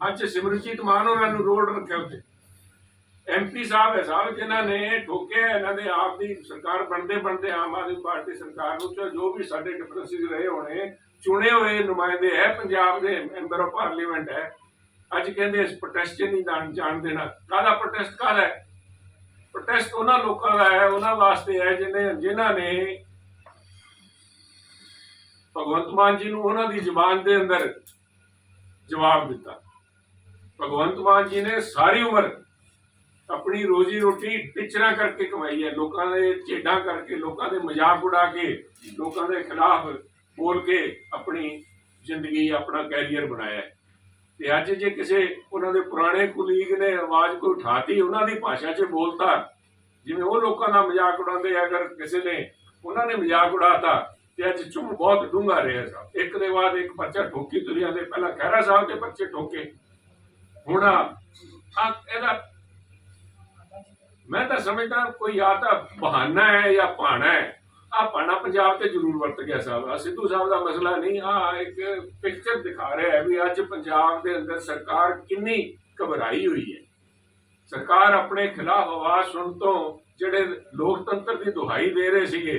ਅੱਜ ਸਿਮਰਜੀਤ ਮਾਨ ਉਹਨਾਂ ਨੂੰ ਰੋਡ ਰੱਖਿਆ ਉੱਤੇ ਐਮਪੀ ਸਾਹਿਬ ਹੈ ਸਾਹਿਬ, ਜਿਨ੍ਹਾਂ ਨੇ ਠੋਕਿਆ, ਇਹਨਾਂ ਦੇ ਆਪ ਦੀ ਸਰਕਾਰ ਬਣਦੇ ਬਣਦੇ ਆਮ ਆਦਮੀ ਪਾਰਟੀ ਸਰਕਾਰ ਨੂੰ ਜੋ ਵੀ ਸਾਡੇ ਡਿਫਰੈਂਸਿਸ ਰਹੇ ਹੋਣੇ, ਚੁਣੇ ਹੋਏ ਨੁਮਾਇੰਦੇ ਹੈ, ਪੰਜਾਬ ਦੇ ਮੈਂਬਰ ਆਫ ਪਾਰਲੀਮੈਂਟ ਹੈ। ਅੱਜ ਕਹਿੰਦੇ ਇਸ ਪ੍ਰੋਟੈਸਟ ਨਹੀਂ ਜਾਣ ਜਾਣ ਦੇਣਾ। ਕਾਹਦਾ ਪ੍ਰੋਟੈਸਟ ਕਾਹਦਾ ਹੈ? ਪ੍ਰੋਟੈਸਟ ਉਹਨਾਂ ਲੋਕਾਂ ਦਾ ਹੈ, ਉਹਨਾਂ ਵਾਸਤੇ ਹੈ, ਜਿਹਨੇ ਜਿਨ੍ਹਾਂ ਨੇ ਭਗਵੰਤ ਮਾਨ ਜੀ ਨੂੰ ਉਹਨਾਂ ਦੀ ਜ਼ੁਬਾਨ ਦੇ ਅੰਦਰ ਜਵਾਬ ਦਿੱਤਾ। ਭਗਵੰਤ ਮਾਨ ਜੀ ਨੇ ਸਾਰੀ ਉਮਰ ਆਪਣੀ ਰੋਜੀ ਰੋਟੀ ਟਿਚਰਾਂ ਕਰਕੇ ਕਮਾਈ ਹੈ ਲੋਕਾਂ ਦੇ ਝੇਡਾਂ ਕਰਕੇ ਲੋਕਾਂ ਦੇ ਮਜ਼ਾਕ ਉਡਾ ਕੇ ਲੋਕਾਂ ਦੇ ਖਿਲਾਫ ਬੋਲ ਕੇ ਆਪਣੀ ਜ਼ਿੰਦਗੀ ਆਪਣਾ ਕੈਰੀਅਰ ਬਣਾਇਆ ਤੇ ਅੱਜ ਜੇ ਕਿਸੇ ਉਹਨਾਂ ਦੇ ਪੁਰਾਣੇ ਕੁਲੀਗ ਨੇ ਆਵਾਜ਼ ਕੋਈ ਉਠਾਤੀ ਉਹਨਾਂ ਦੀ ਭਾਸ਼ਾ 'ਚ ਬੋਲਤਾ ਜਿਵੇਂ ਉਹ ਲੋਕਾਂ ਦਾ ਮਜ਼ਾਕ ਉਡਾਉਂਦੇ ਆ, ਅਗਰ ਕਿਸੇ ਨੇ ਉਹਨਾਂ ਨੇ ਮਜ਼ਾਕ ਉਡਾਤਾ ਤੇ ਅੱਜ ਚੁੰਮ ਬਹੁਤ ਡੂੰਘਾ ਰਿਹਾ ਸਾਹਿਬ ਇੱਕ ਦੇ ਬਾਅਦ ਇੱਕ ਪਰਚਾ ਠੋਕੀ ਤੁਰਿਆ ਦੇ ਪਹਿਲਾਂ ਖਹਿਰਾ ਸਾਹਿਬ ਦੇ ਪਰਚੇ ਠੋਕੇ ਹੁਣ ਆ ਇਹਦਾ ਮੈਂ ਤਾਂ ਸਮਝਦਾ ਕੋਈ ਆ ਤਾਂ ਬਹਾਨਾ ਹੈ ਜਾਂ ਭਾਣਾ ਹੈ। ਆ ਭਾਣਾ ਪੰਜਾਬ ਤੇ ਜ਼ਰੂਰ ਵਰਤ ਗਿਆ ਸਾਹਿਬ। ਆ ਸਿੱਧੂ ਸਾਹਿਬ ਦਾ ਮਸਲਾ ਨਹੀਂ, ਆ ਇੱਕ ਪਿਕਚਰ ਦਿਖਾ ਰਿਹਾ ਹੈ ਵੀ ਅੱਜ ਪੰਜਾਬ ਦੇ ਅੰਦਰ ਸਰਕਾਰ ਕਿੰਨੀ ਘਬਰਾਈ ਹੋਈ ਹੈ। ਸਰਕਾਰ ਆਪਣੇ ਖਿਲਾਫ ਆਵਾਜ਼ ਸੁਣ ਤੋਂ ਜਿਹੜੇ ਲੋਕਤੰਤਰ ਦੀ ਦੁਹਾਈ ਦੇ ਰਹੇ ਸੀਗੇ,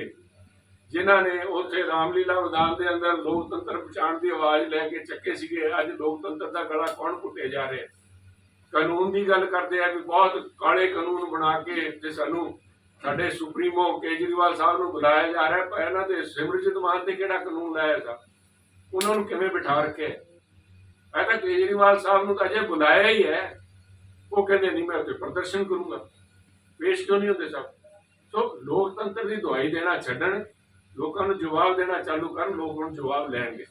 ਜਿਨ੍ਹਾਂ ਨੇ ਉੱਥੇ ਰਾਮਲੀਲਾ ਮੈਦਾਨ ਦੇ ਅੰਦਰ ਲੋਕਤੰਤਰ ਪਛਾਣ ਦੀ ਆਵਾਜ਼ ਲੈ ਕੇ ਚੱਕੇ ਸੀਗੇ, ਅੱਜ ਲੋਕਤੰਤਰ ਦਾ ਗਲਾ ਕੌਣ ਘੁੱਟੇ ਜਾ ਰਿਹਾ ਕਾਨੂੰਨ ਦੀ ਗੱਲ ਕਰਦੇ ਆ ਵੀ ਬਹੁਤ ਕਾਲੇ ਕਾਨੂੰਨ ਬਣਾ ਕੇ ਤੇ ਸਾਨੂੰ ਸਾਡੇ ਸੁਪਰੀਮੋ ਕੇਜਰੀਵਾਲ ਸਾਹਿਬ ਨੂੰ ਬੁਲਾਇਆ ਜਾ ਰਿਹਾ ਪਰ ਇਹਨਾਂ ਦੇ ਸਿਮਰਜੀਤ ਮਾਨ ਤੇ ਕਿਹੜਾ ਕਾਨੂੰਨ ਲਾਇਆ ਸਾ ਉਹਨਾਂ ਨੂੰ ਕਿਵੇਂ ਬਿਠਾ ਰੱਖਿਆ? ਮੈਂ ਤਾਂ ਕੇਜਰੀਵਾਲ ਸਾਹਿਬ ਨੂੰ ਤਾਂ ਅਜੇ ਬੁਲਾਇਆ ਹੀ ਹੈ। ਉਹ ਕਹਿੰਦੇ ਨਹੀਂ, ਮੈਂ ਉੱਥੇ ਪ੍ਰਦਰਸ਼ਨ ਕਰੂੰਗਾ। ਪੇਸ਼ ਕਿਉਂ ਨਹੀਂ ਹੁੰਦੇ ਸਭ? ਸੋ ਲੋਕਤੰਤਰ ਦੀ ਦਵਾਈ ਦੇਣਾ ਛੱਡਣ, ਲੋਕਾਂ ਨੂੰ ਜਵਾਬ ਦੇਣਾ ਚਾਲੂ ਕਰਨ, ਲੋਕ ਹੁਣ ਜਵਾਬ ਲੈਣਗੇ।